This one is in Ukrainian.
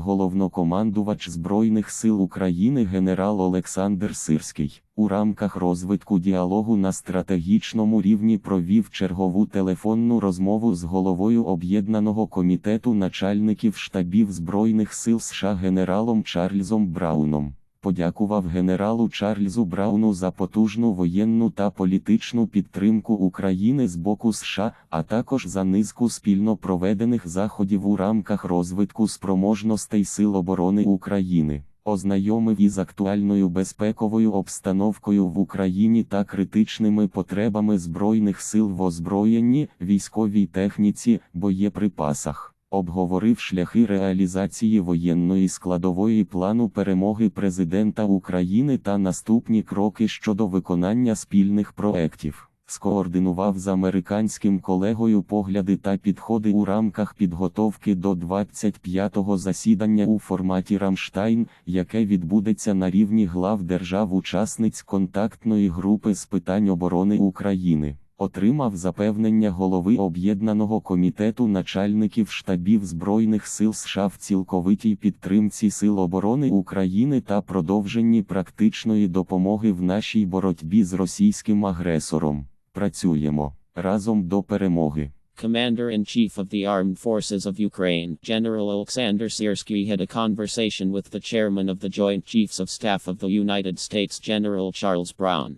головнокомандувач Збройних сил України генерал Олександр Сирський у рамках розвитку діалогу на стратегічному рівні провів чергову телефонну розмову з головою Об'єднаного комітету начальників штабів Збройних сил США генералом Чарльзом Брауном. Подякував генералу Чарльзу Брауну за потужну воєнну та політичну підтримку України з боку США, а також за низку спільно проведених заходів у рамках розвитку спроможностей Сил оборони України. Ознайомив із актуальною безпековою обстановкою в Україні та критичними потребами Збройних сил в озброєнні, військовій техніці, боєприпасах. Обговорив шляхи реалізації воєнної складової плану перемоги президента України та наступні кроки щодо виконання спільних проєктів. Скоординував з американським колегою погляди та підходи у рамках підготовки до 25-го засідання у форматі Рамштайн, яке відбудеться на рівні глав держав-учасниць контактної групи з питань оборони України. Отримав запевнення голови Об'єднаного комітету начальників штабів Збройних сил США в цілковитій підтримці Сил оборони України та продовженні практичної допомоги в нашій боротьбі з російським агресором. Працюємо разом до перемоги. Commander-in-Chief of the Armed Forces of Ukraine, General Alexander Siersky had a conversation with the Chairman of the Joint Chiefs of Staff of the United States General Charles Brown.